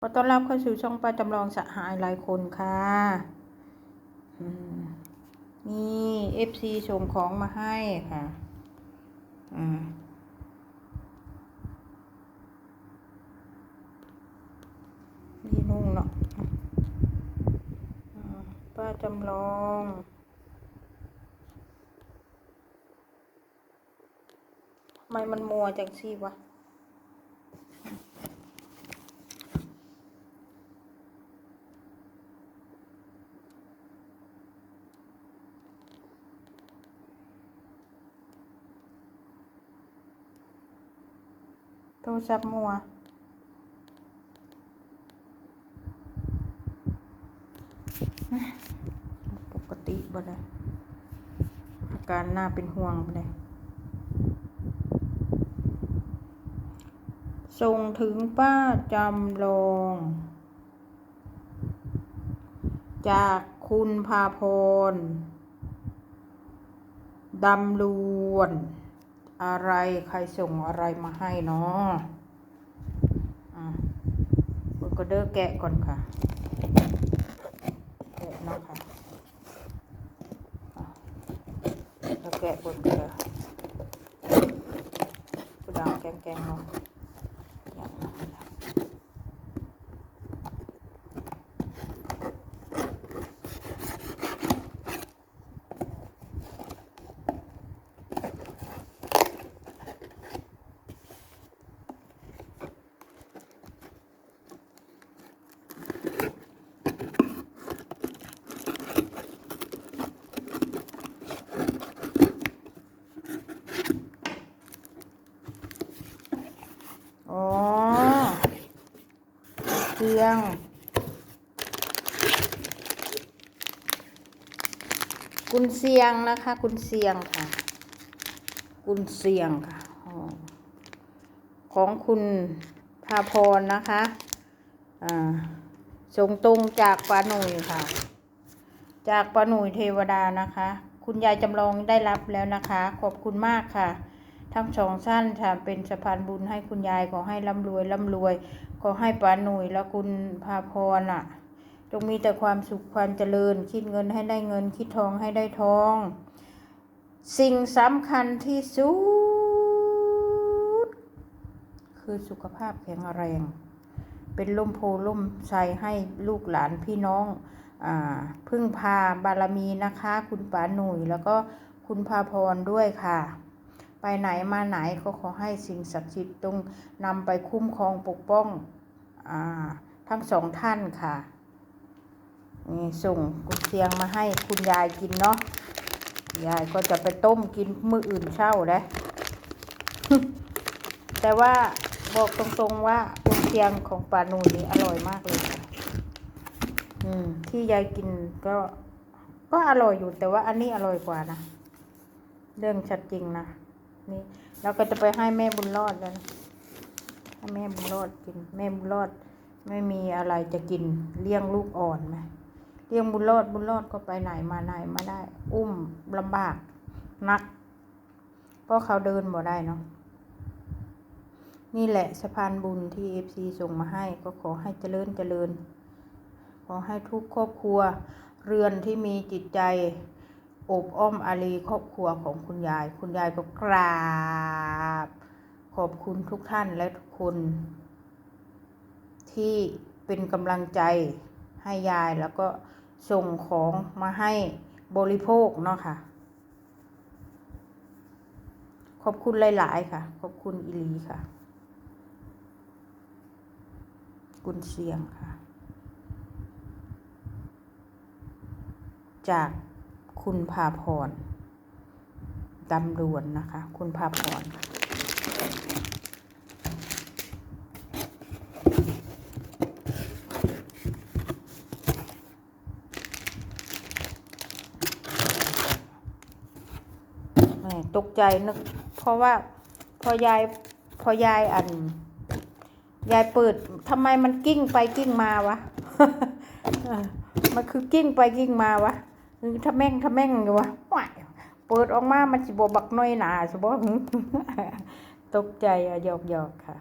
ขอต้อนรับเข้าสู่ช่องป้าจำลองสหายหลายคนค่ะมนี่เอฟซีส่งของมาให้ค่ะอ่านี่นุ่งเนาะป้าจำลองทำไมมันมัวจังซี่วะ โทรศัพท์มัว ปกติบ่เลยอาการน่าเป็นห่วงบ่เลยส่งถึงป้าจำลอง จากคุณพาพรดำลวน อะไรใครส่งอะไรมาให้เนาะอะเปิดก็เด้อแกะก่อนค่ะแกะเนาะค่ะแล้วแกะบนเกลือกูดังแกงแกงๆเนาะอย่างนั้นล่ะอ๋อ เตียงกุนเสียงนะคะกุนเสียงค่ะ กุนเสียงค่ะของคุณพาพรนะคะอ่าส่งตรงจากปาหนุยค่ะ จากปาหนุยเทวดานะคะ คุณยายจำลองได้รับแล้วนะคะ ขอบคุณมากค่ะ ทั้งสองท่านค่ะเป็นสะพานบุญให้คุณยายขอให้ร่ำรวยร่ำรวย ขอให้ปาหนุยและคุณพาพรอะ จงมีแต่ความสุขความเจริญ คิดเงินให้ได้เงิน คิดทองให้ได้ทอง สิ่งสำคัญที่สุด คือสุขภาพแข็งแรง เป็นล่มโพล่มไทรให้ลูกหลานพี่น้องอาพึ่งพาบารมีนะคะ คุณป๋าหนุ่ยแล้วก็คุณพาพรด้วยค่ะ ไปไหนมาไหนก็ขอให้สิ่งศักดิ์สิทธิ์ตรงนำไปคุ้มครองปกป้องอทั้งสองท่านค่ะนี่ส่งกุนเชียงมาให้คุณยายกินเนาะยายก็จะไปต้มกินมื้ออื่นเช้าเลยแต่ว่าบอกตรงๆว่ากุนเชียงของปานูนี่อร่อยมากเลยค่ะอืมที่ยายกินก็ ก็อร่อยอยู่แต่ว่าอันนี้อร่อยกว่านะ เรื่องชัดจริงนะ นี่เราก็จะไปให้แม่บุญรอดแล้วให้แม่บุญรอดกิน แม่บุญรอดไม่มีอะไรจะกินเลี้ยงลูกอ่อนไหมเลี้ยงบุญรอดบุญรอดก็ไปไหนมาไหนมาได้ อุ้มลำบากนัก เพราะเขาเดินบ่ได้เนาะนี่แหละสะพานบุญที่เอฟซีส่งมาให้ก็ขอให้เจริญเจริญ ขอให้ทุกครอบครัว เรือนที่มีจิตใจ อบอ้อมอารีครอบครัวของคุณยาย คุณยายก็กราบ ขอบคุณทุกท่านและทุกคน ที่เป็นกำลังใจให้ยายแล้วก็ส่งของมาให้บริโภคเนาะค่ะ ขอบคุณหลาย ๆ ค่ะ ขอบคุณอิลีค่ะกุนเสียงค่ะ จาก คุณพาพรดำดวนนะคะ คุณพาพรตกใจนึกเพราะว่าพอยายพอยายอัน ยายเปิดทำไมมันกิ้งไปกิ้งมาวะ มันคือกิ้งไปกิ้งมาวะ คือถ้าแม่งถ้าแม่งอยู่วะเปิดออกมามันสิบบักน้อยหนาสิบตกใจอะหยอกหยอกค่ะ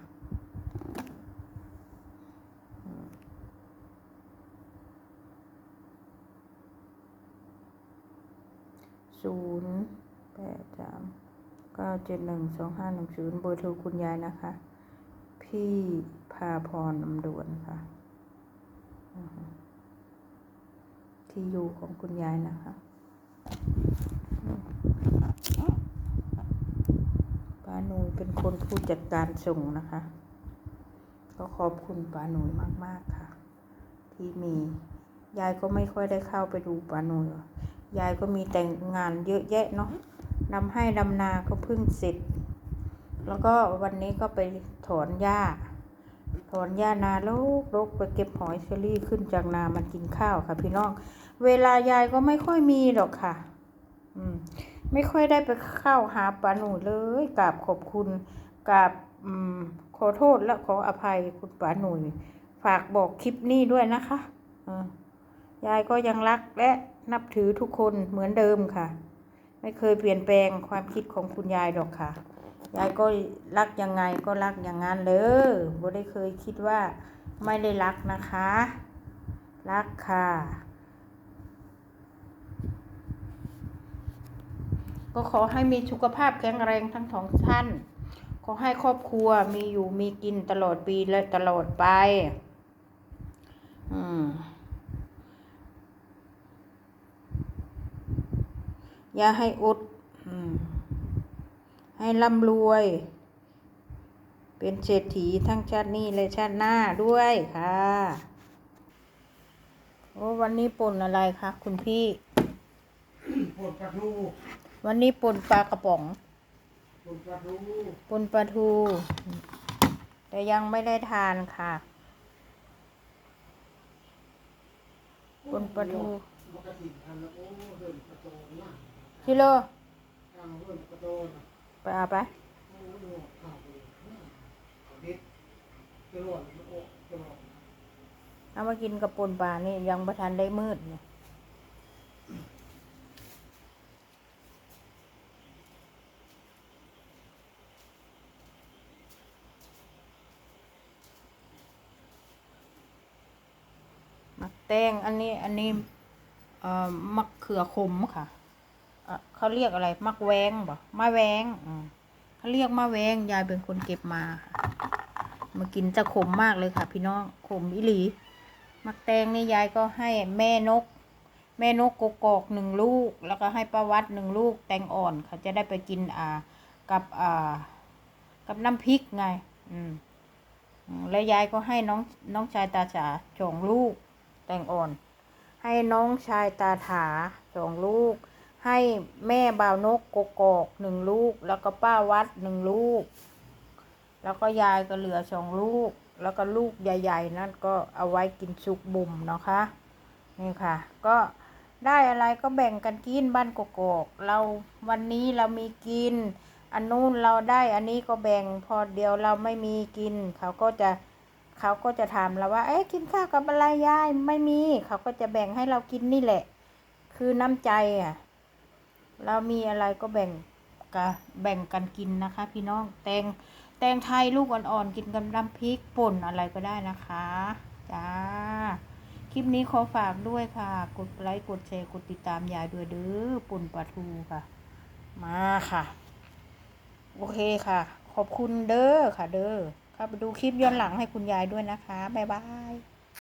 ศูนย์แปดสามเก้าเจ็ดหนึ่งสองห้าหนึ่งศูนย์เบอร์โทรคุณยายนะคะ พี่พาพรนำดวนค่ะ ที่อยู่ของคุณยายนะคะป้าหนุ่ยเป็นคนผู้จัดการส่งนะคะ ก็ขอบคุณป้าหนุ่ยมาก ๆ ค่ะ ที่มี ยายก็ไม่ค่อยได้เข้าไปดูป้าหนุ่ยยายก็มีแต่งงานเยอะแยะเนาะนำให้ดำนาก็เพิ่งเสร็จ แล้วก็วันนี้ก็ไปถอนหญ้า อนหญ้านาลกลกไปเก็บหอยเชอรี่ขึ้นจากนามันกินข้าวค่ะพี่น้อง เวลายายก็ไม่ค่อยมีหรอกค่ะ อืม ไม่ค่อยได้ไปเข้าหาป้าหนูเลยกราบขอบคุณกราบอืมขอโทษและขออภัยคุณป้าหนุ่ยฝากบอกคลิปนี้ด้วยนะคะอยายก็ยังรักและนับถือทุกคนเหมือนเดิมค่ะ ไม่เคยเปลี่ยนแปลงความคิดของคุณยายดอกค่ะ ยายก็รักยังไงก็รักอย่างนั้นเลยบ่ได้เคยคิดว่าไม่ได้รักนะคะ รักค่ะ ก็ขอให้มีสุขภาพแข็งแรงทั้งสองท่าน ขอให้ครอบครัวมีอยู่มีกินตลอดปีและตลอดไป อืมอย่าให้อดอืม ให้ร่ำรวย เป็นเศรษฐีทั้งชาตินี้และชาติหน้าด้วยค่ะ โอ้วันนี้ป่นอะไรคะคุณพี่ปวดปลาทู วันนี้ป่นปลากระป๋องปวดปลาทูป่นปลาทู แต่ยังไม่ได้ทานค่ะป่นปลาทูปกติทำแล้วโอ้เดินกระโจนนะชิโล ไปเอาไปเอามากินกับป่นปลานี่ยังประทันได้มืดเนี่ยมักแตงอันนี้อันนี้เอ่อมักเขือขมค่ะ เขาเรียกอะไรมักแวงบ่มะแวงเขาเรียกมะแวงยายเป็นคนเก็บมามากินจะขมมากเลยค่ะ พี่น้องขมอิหลีมักแตงนี่ยายก็ให้แม่นก แม่นกกกอกหนึ่งลูก แล้วก็ให้ป้าวัดหนึ่งลูกแตงอ่อนเขาจะได้ไปกินอ่ากับอ่ากับน้ำพริกไง อืมแล้วยายก็ให้น้องน้องชายตาจ๋าสองลูก แตงอ่อน ให้น้องชายตาถาสองลูก ให้แม่บ่าวนกกกอกหนึ่งลูก แล้วก็ป้าวัดหนึ่งลูก แล้วก็ยายก็เหลือสองลูก แล้วก็ลูกใหญ่ๆนั่นก็เอาไว้กินสุกบุ่มนะคะนี่ค่ะ ก็ได้อะไรก็แบ่งกันกินบ้านกกอกเราวันนี้เรามีกิน อันนู้นเราได้อันนี้ก็แบ่งพอเดียวเราไม่มีกิน เขาก็จะเขาก็จะถามเราว่า เอ๊ะกินข้าวกับอะไรยายไม่มี เขาก็จะแบ่งให้เรากินนี่แหละ คือน้ำใจอะ เรามีอะไรก็แบ่งกะแบ่งกันกินนะคะ พี่น้องแตงแตงไทยลูกอ่อนๆกินกับน้ำพริกป่นอะไรก็ได้นะคะจ้าคลิปนี้ขอฝากด้วยค่ะ กดไลค์กดแชร์กดติดตามยายด้วยเด้อปุ่นปลาทูค่ะ มาค่ะ โอเคค่ะ ขอบคุณเด้อค่ะ เด้อเข้าไปดูคลิปย้อนหลังให้คุณยายด้วยนะคะบ๊ายบาย